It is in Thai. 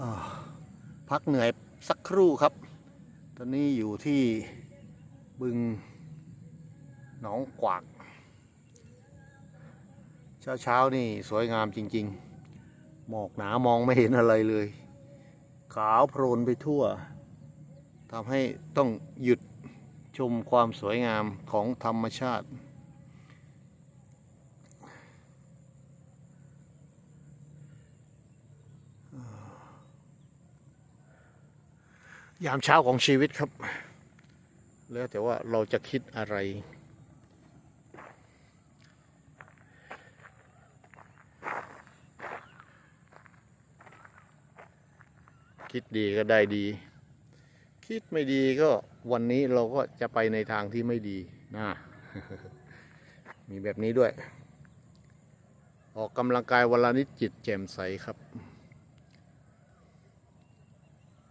อ่าพักเหนื่อยสักครู่ครับ ตอนนี้อยู่ที่บึงหนองกวาก เช้าเช้าๆนี่สวยงามจริง ๆ หมอกหนามองไม่เห็นอะไรเลย ขาวโพลนไปทั่วทำให้ต้องหยุดชมความสวยงามของธรรมชาติ ยามเช้าของชีวิตครับ แล้วแต่ว่าเราจะคิดอะไร คิดดีก็ได้ดี คิดไม่ดีก็วันนี้เราก็จะไปในทางที่ไม่ดีนะมีแบบนี้ด้วย ออกกำลังกายวันละนิดจิตแจ่มใสครับ